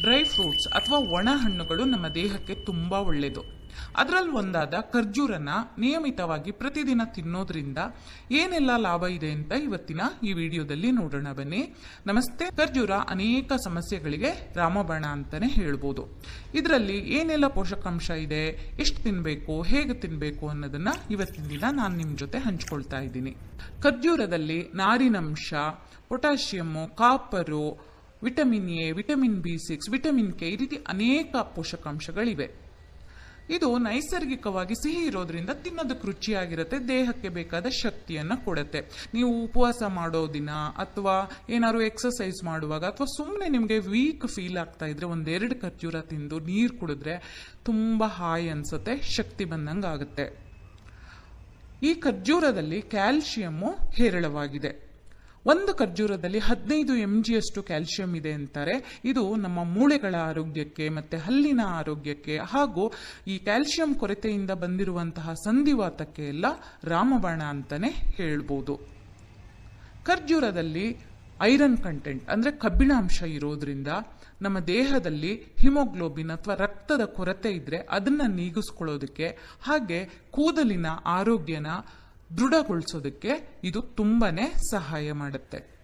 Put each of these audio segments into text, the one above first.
Dry fruits ಅಥವಾ ಒಣ ಹಣ್ಣುಗಳು ನಮ್ಮ ದೇಹಕ್ಕೆ ತುಂಬ ಒಳ್ಳೆಯದು. ಅದರಲ್ಲಿ ಒಂದಾದ ಖರ್ಜೂರನ ನಿಯಮಿತವಾಗಿ ಪ್ರತಿದಿನ ತಿನ್ನೋದ್ರಿಂದ ಏನೆಲ್ಲ ಲಾಭ ಇದೆ ಅಂತ ಇವತ್ತಿನ ಈ ವಿಡಿಯೋದಲ್ಲಿ ನೋಡೋಣ ಬನ್ನಿ. ನಮಸ್ತೆ. ಖರ್ಜೂರ ಅನೇಕ ಸಮಸ್ಯೆಗಳಿಗೆ ರಾಮಬಾಣ ಅಂತಾನೆ ಹೇಳ್ಬೋದು. ಇದರಲ್ಲಿ ಏನೆಲ್ಲ ಪೋಷಕಾಂಶ ಇದೆ, ಎಷ್ಟು ತಿನ್ನಬೇಕು ಹೇಗೆ ತಿನ್ನಬೇಕು ಅನ್ನೋದನ್ನ ಇವತ್ತಿನ ದಿನ ನಾನು ನಿಮ್ಮ ಜೊತೆ ಹಂಚ್ಕೊಳ್ತಾ ಇದ್ದೀನಿ. ಖರ್ಜೂರದಲ್ಲಿ ನಾರಿನಂಶ, potassium, copper vitamin A, vitamin B six, vitamin K ಈ ರೀತಿ ಅನೇಕ ಪೋಷಕಾಂಶಗಳಿವೆ. ಇದು ನೈಸರ್ಗಿಕವಾಗಿ ಸಿಹಿ ಇರೋದ್ರಿಂದ ತಿನ್ನೋದಕ್ಕೆ ರುಚಿಯಾಗಿರುತ್ತೆ, ದೇಹಕ್ಕೆ ಬೇಕಾದ ಶಕ್ತಿಯನ್ನು ಕೊಡುತ್ತೆ. ನೀವು ಉಪವಾಸ ಮಾಡೋ ದಿನ ಅಥವಾ ಏನಾದ್ರು ಎಕ್ಸಸೈಸ್ ಮಾಡುವಾಗ ಅಥವಾ ಸುಮ್ಮನೆ ನಿಮಗೆ ವೀಕ್ ಫೀಲ್ ಆಗ್ತಾ ಇದ್ರೆ ಒಂದೆರಡು ಖರ್ಜೂರ ತಿಂದು ನೀರು ಕುಡಿದ್ರೆ ತುಂಬ ಹಾಯ್ ಅನ್ಸುತ್ತೆ, ಶಕ್ತಿ ಬಂದಂಗೆ ಆಗುತ್ತೆ ಈ ಖರ್ಜೂರದಲ್ಲಿ ಕ್ಯಾಲ್ಶಿಯಮ್ಮು ಹೇರಳವಾಗಿದೆ. ಒಂದು ಖರ್ಜೂರದಲ್ಲಿ ಹದಿನೈದು ಎಂ ಜಿಯಷ್ಟು ಕ್ಯಾಲ್ಸಿಯಂ ಇದೆ ಅಂತಾರೆ. ಇದು ನಮ್ಮ ಮೂಳೆಗಳ ಆರೋಗ್ಯಕ್ಕೆ ಮತ್ತೆ ಹಲ್ಲಿನ ಆರೋಗ್ಯಕ್ಕೆ ಹಾಗೂ ಈ ಕ್ಯಾಲ್ಸಿಯಂ ಕೊರತೆಯಿಂದ ಬಂದಿರುವಂತಹ ಸಂಧಿವಾತಕ್ಕೆ ಎಲ್ಲ ರಾಮಬಾಣ ಅಂತಾನೆ ಹೇಳ್ಬೋದು. ಖರ್ಜೂರದಲ್ಲಿ ಐರನ್ ಕಂಟೆಂಟ್ ಅಂದ್ರೆ ಕಬ್ಬಿಣಾಂಶ ಇರೋದ್ರಿಂದ ನಮ್ಮ ದೇಹದಲ್ಲಿ ಹಿಮೋಗ್ಲೋಬಿನ್ ಅಥವಾ ರಕ್ತದ ಕೊರತೆ ಇದ್ದರೆ ಅದನ್ನ ನೀಗಿಸ್ಕೊಳ್ಳೋದಕ್ಕೆ ಹಾಗೆ ಕೂದಲಿನ ಆರೋಗ್ಯನ ದೃಢಗೊಳಿಸೋದಕ್ಕೆ ಇದು ತುಂಬಾನೇ ಸಹಾಯ ಮಾಡುತ್ತೆ.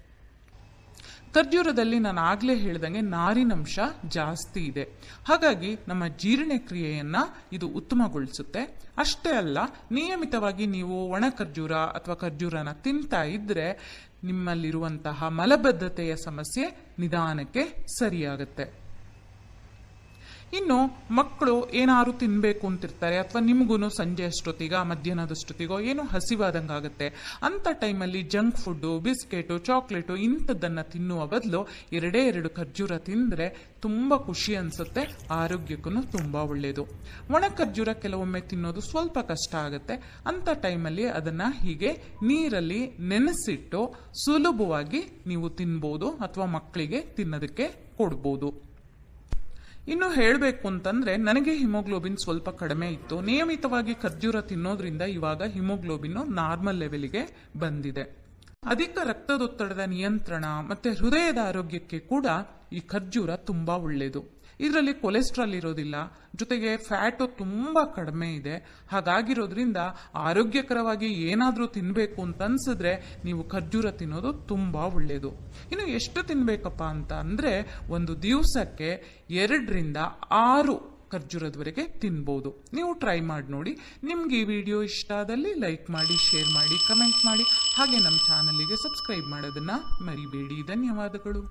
ಖರ್ಜೂರದಲ್ಲಿ ನಾನು ಆಗಲೇ ಹೇಳ್ದಂಗೆ ನಾರಿನಂಶ ಜಾಸ್ತಿ ಇದೆ. ಹಾಗಾಗಿ ನಮ್ಮ ಜೀರ್ಣಕ್ರಿಯೆಯನ್ನು ಇದು ಉತ್ತಮಗೊಳಿಸುತ್ತೆ. ಅಷ್ಟೇ ಅಲ್ಲ, ನಿಯಮಿತವಾಗಿ ನೀವು ಒಣ ಖರ್ಜೂರ ಅಥವಾ ಖರ್ಜೂರನ ತಿಂತಾ ಇದ್ದರೆ ನಿಮ್ಮಲ್ಲಿರುವಂತಹ ಮಲಬದ್ಧತೆಯ ಸಮಸ್ಯೆ ನಿಧಾನಕ್ಕೆ ಸರಿಯಾಗುತ್ತೆ. ಇನ್ನು ಮಕ್ಕಳು ಏನಾದ್ರು ತಿನ್ನಬೇಕು ಅಂತಿರ್ತಾರೆ, ಅಥವಾ ನಿಮಗೂ ಸಂಜೆ ಅಷ್ಟೊತ್ತಿಗ ಮಧ್ಯಾಹ್ನದಷ್ಟೊತ್ತಿಗೋ ಏನೋ ಹಸಿವಾದಂಗಾಗುತ್ತೆ ಅಂಥ ಟೈಮಲ್ಲಿ ಜಂಕ್ ಫುಡ್ಡು, ಬಿಸ್ಕೆಟು, ಚಾಕ್ಲೇಟು ಇಂಥದ್ದನ್ನು ತಿನ್ನುವ ಬದಲು ಎರಡೇ ಎರಡು ಖರ್ಜೂರ ತಿಂದರೆ ತುಂಬ ಖುಷಿ ಅನಿಸುತ್ತೆ ಆರೋಗ್ಯಕ್ಕೂ ತುಂಬ ಒಳ್ಳೆಯದು ಒಣ ಖರ್ಜೂರ ಕೆಲವೊಮ್ಮೆ ತಿನ್ನೋದು ಸ್ವಲ್ಪ ಕಷ್ಟ ಆಗುತ್ತೆ. ಅಂಥ ಟೈಮಲ್ಲಿ ಅದನ್ನು ಹೀಗೆ ನೀರಲ್ಲಿ ನೆನೆಸಿಟ್ಟು ಸುಲಭವಾಗಿ ನೀವು ತಿನ್ಬೋದು ಅಥವಾ ಮಕ್ಕಳಿಗೆ ತಿನ್ನೋದಕ್ಕೆ ಕೊಡ್ಬೋದು. ಇನ್ನು ಹೇಳಬೇಕು ಅಂತಂದ್ರೆ, ನನಗೆ ಹಿಮೋಗ್ಲೋಬಿನ್ ಸ್ವಲ್ಪ ಕಡಿಮೆ ಇತ್ತು. ನಿಯಮಿತವಾಗಿ ಖರ್ಜೂರ ತಿನ್ನೋದ್ರಿಂದ ಇವಾಗ ಹಿಮೋಗ್ಲೋಬಿನ್ ನಾರ್ಮಲ್ ಲೆವೆಲ್ಗೆ ಬಂದಿದೆ. ಅಧಿಕ ರಕ್ತದೊತ್ತಡದ ನಿಯಂತ್ರಣ ಮತ್ತೆ ಹೃದಯದ ಆರೋಗ್ಯಕ್ಕೆ ಕೂಡ ಈ ಖರ್ಜೂರ ತುಂಬಾ ಒಳ್ಳೆಯದು ಇದರಲ್ಲಿ ಕೊಲೆಸ್ಟ್ರಾಲ್ ಇರೋದಿಲ್ಲ, ಜೊತೆಗೆ ಫ್ಯಾಟು ತುಂಬ ಕಡಿಮೆ ಇದೆ. ಹಾಗಾಗಿರೋದ್ರಿಂದ ಆರೋಗ್ಯಕರವಾಗಿ ಏನಾದರೂ ತಿನ್ನಬೇಕು ಅಂತ ಅನ್ಸಿದ್ರೆ ನೀವು ಖರ್ಜೂರ ತಿನ್ನೋದು ತುಂಬ ಒಳ್ಳೆಯದು ಇನ್ನು ಎಷ್ಟು ತಿನ್ನಬೇಕಪ್ಪ ಅಂತ ಅಂದರೆ ಒಂದು ದಿವಸಕ್ಕೆ ಎರಡರಿಂದ ಆರು ಖರ್ಜೂರದವರೆಗೆ ತಿನ್ಬೋದು. ನೀವು ಟ್ರೈ ಮಾಡಿ ನೋಡಿ. ನಿಮ್ಗೆ ಈ ವಿಡಿಯೋ ಇಷ್ಟ ಆದಲ್ಲಿ ಲೈಕ್ ಮಾಡಿ ಶೇರ್ ಮಾಡಿ ಕಮೆಂಟ್ ಮಾಡಿ. ಹಾಗೆ ನಮ್ಮ ಚಾನಲಿಗೆ ಸಬ್ಸ್ಕ್ರೈಬ್ ಮಾಡೋದನ್ನ ಮರಿಬೇಡಿ. ಧನ್ಯವಾದಗಳು.